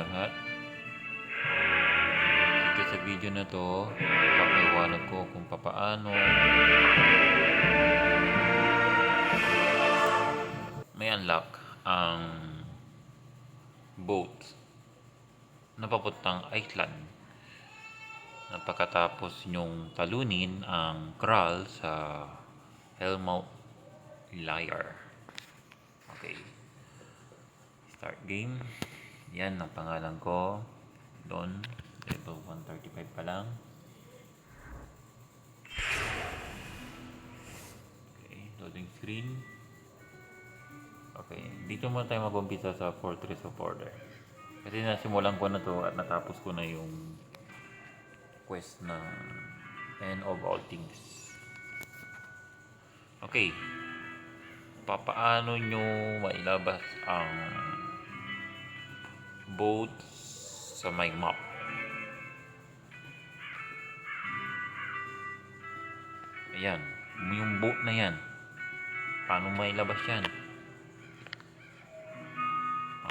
lahat. Dito sa video na to, papaliwanag ko kung papaano may unlock ang boat na papuntang Iceland na pagkatapos nyong talunin ang Kral sa Helmut Liar. Okay. Start game. Yan ang pangalan ko. Don. Level 135 pa lang. Okay. Loading screen. Okay. Dito muna tayo mag-umpisa sa Fortress of Order. Kasi nasimulan ko na to at natapos ko na yung quest na End of All Things. Okay. Papaano nyo mailabas ang boat sa may map? Ayan. Yung boat na yan. Paano mailabas yan?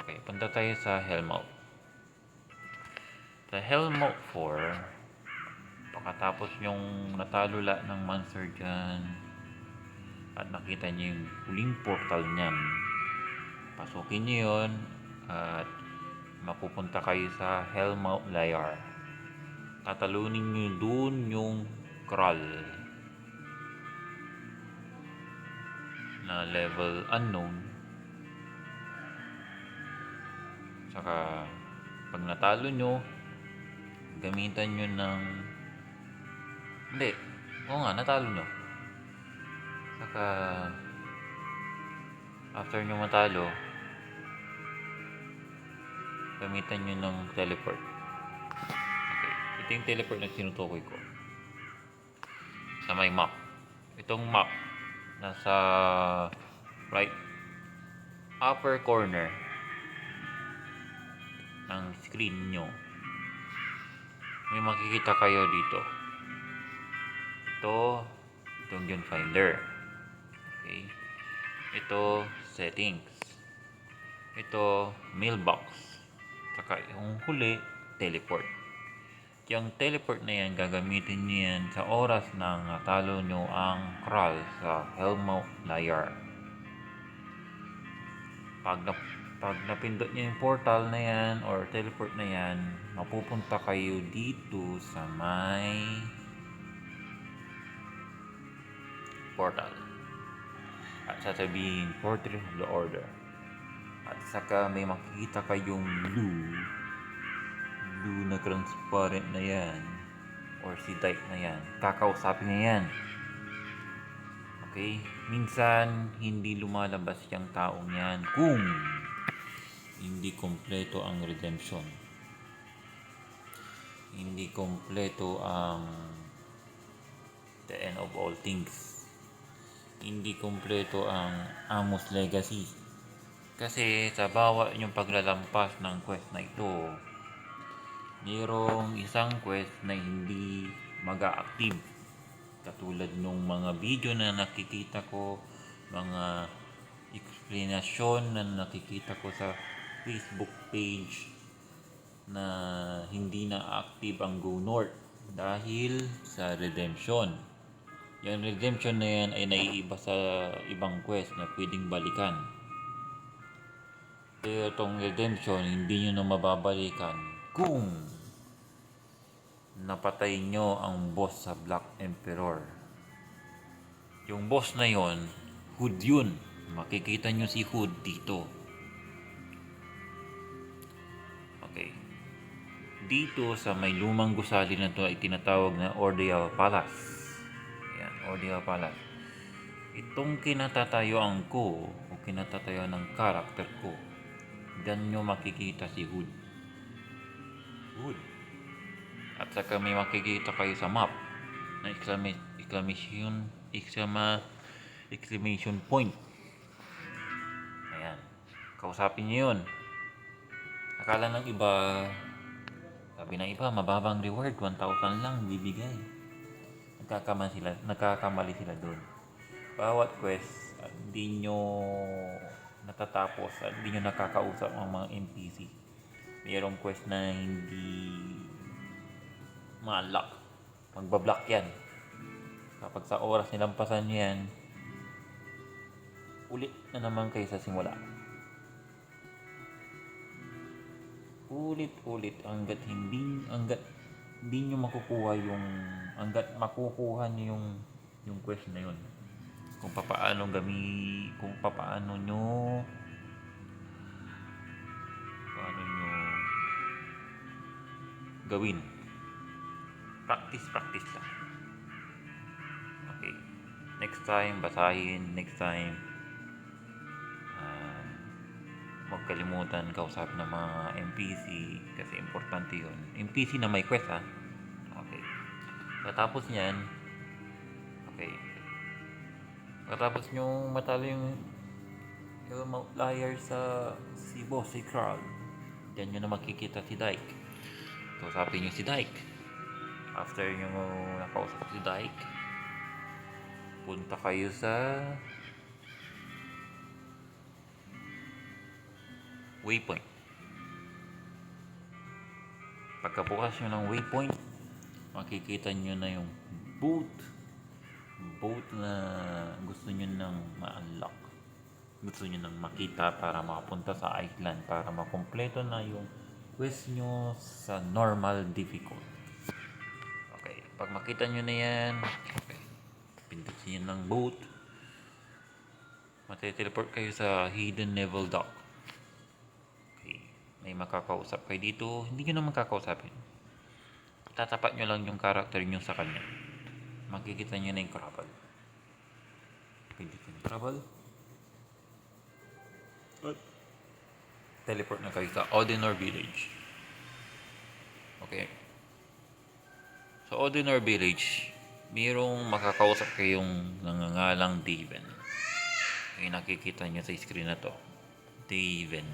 Okay, punta tayo sa Helmut. Sa Helmut 4, pagkatapos yung natalula ng monster dyan, at nakita niyo yung huling portal niyan, pasukin niyo yun, at mapupunta kayo sa Helmut Lair. Tatalunin niyo dun yung Kral na level unknown Saka, pag natalo nyo, gamitan nyo ng... Hindi. Oo nga, natalo nyo. Saka, after nyo matalo, gamitan nyo ng teleport. Okay. Ito yung teleport na sinutukoy ko. Sa may map. Itong map, nasa right upper corner ng screen nyo may makikita kayo dito ito itong yun finder okay ito settings ito mailbox saka yung huli teleport yung teleport na yan gagamitin nyo yan sa oras ng talo nyo ang crawl sa Helmut Lair pag na pag napindot niyo yung portal na yan or teleport na yan, mapupunta kayo dito sa may portal. At sasabihin, Fortress of the Order. At saka may makikita kayong blue, blue na transparent na yan, or si type na yan. Kakausapin niya yan. Okay? Minsan, hindi lumalabas yung taong yan kung hindi kompleto ang redemption. Hindi kompleto ang the end of all things. Hindi kompleto ang Amos Legacy. Kasi sa bawat yung paglalampas ng quest na ito, mayroong isang quest na hindi mag-active. Katulad nung mga video na nakikita ko, mga explanation na nakikita ko sa Facebook page na hindi na active ang Go North dahil sa redemption. Yung redemption na yan ay naiiba sa ibang quest na pwedeng balikan. Pero itong redemption, hindi nyo na mababalikan kung napatay nyo ang boss sa Black Emperor. Yung boss na yon, Hood yun. Makikita nyo si Hood dito. Okay. Dito sa may lumang gusali na to ay tinatawag na Ordeal Palace. Yan, Ordeal Palace. Itong kinatatayuan ko o kinatatayuan ng karakter ko, dyan nyo makikita si Hood. Hood. At saka may makikita kayo sa map na exclama- exclamation, exclama, exclamation point. Ayan. Kausapin nyo yun. Akala ng iba, sabi ng iba, mababang reward, 1,000 lang bibigay. Nagkakamali sila, nagkakamali sila doon. Bawat quest, hindi nyo natatapos at hindi nyo nakakausap ang mga NPC. mayroong quest na hindi ma-unlock. Magbablock yan. Kapag sa oras nilampasan nyo yan, ulit na naman kayo sa simula. Ulit-ulit hanggat hindi hanggat hindi nyo makukuha yung hanggat makukuha nyo yung yung quest na yun. Kung papaano gami kung papaano nyo paano nyo gawin. Practice, practice lang. Okay. Next time, basahin. Next time, um, huwag kalimutan kausap ng mga NPC kasi importante yun. NPC na may quest ha. Okay. Katapos niyan, okay. Katapos nyo matalo yung yung outlier sa si Boss, si Carl. Diyan nyo na makikita si Dyke. Kausapin nyo si Dyke. After nyo nakausap si Dyke, punta kayo sa waypoint. Pagkabukas nyo ng waypoint, makikita nyo na yung boat. Boat na gusto nyo nang ma-unlock. Gusto nyo nang makita para makapunta sa island para makompleto na yung quest nyo sa normal difficult. Okay, pag makita nyo na yan, okay, pindutin nyo ng boat. Matiteleport kayo sa hidden level dock. Okay, may makakausap kayo dito. Hindi nyo naman kakausapin. Tatapat nyo lang yung character nyo sa kanya. Makikita nyo na yung travel. Pindutin yung travel. At teleport na kayo sa Odinor Village. Okay. Sa Odinor Village, mayroong makakausap kayong nangangalang Daven. Yung nakikita nyo sa screen na to. Daven.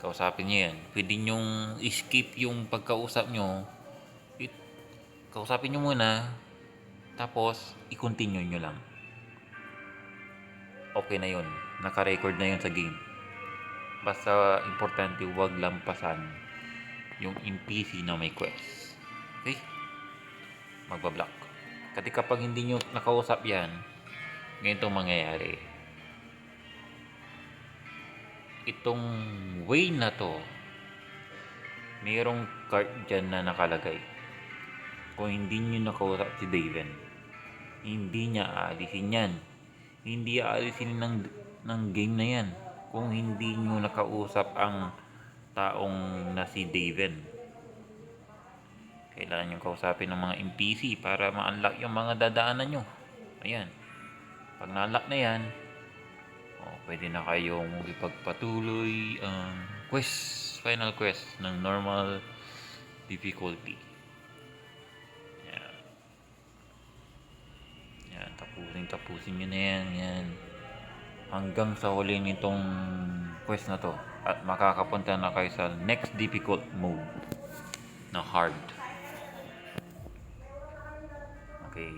Kausapin nyo yan. Pwede nyong skip yung pagkausap nyo. It, kausapin nyo muna. Tapos, i-continue nyo lang. Okay na yun. Naka-record na yun sa game. Basta importante huwag lampasan yung NPC na may quest. Okay? Magbablock. Kasi kapag hindi nyo nakausap yan, ganito mangyayari. Itong way na to, mayroong card dyan na nakalagay. Kung hindi nyo nakausap si Daven, hindi niya aalisin yan. Hindi aalisin ng, ng game na yan. Kung hindi nyo nakausap ang taong na si Daven. Kailangan nyo kausapin ng mga NPC para ma-unlock yung mga dadaanan nyo. Ayan. Pag na-unlock na yan, oh, pwede na kayong ipagpatuloy ang quest, final quest ng normal difficulty. Yan, tapusin, tapusin nyo na yan. Yan. Hanggang sa huli nitong quest na to. At makakapunta na kayo sa next difficult mode na hard. Okay.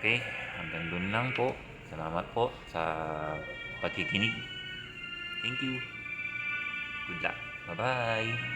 Okay, hanggang dun lang po. Salamat po sa pakikinig. Thank you. Good luck. Bye-bye.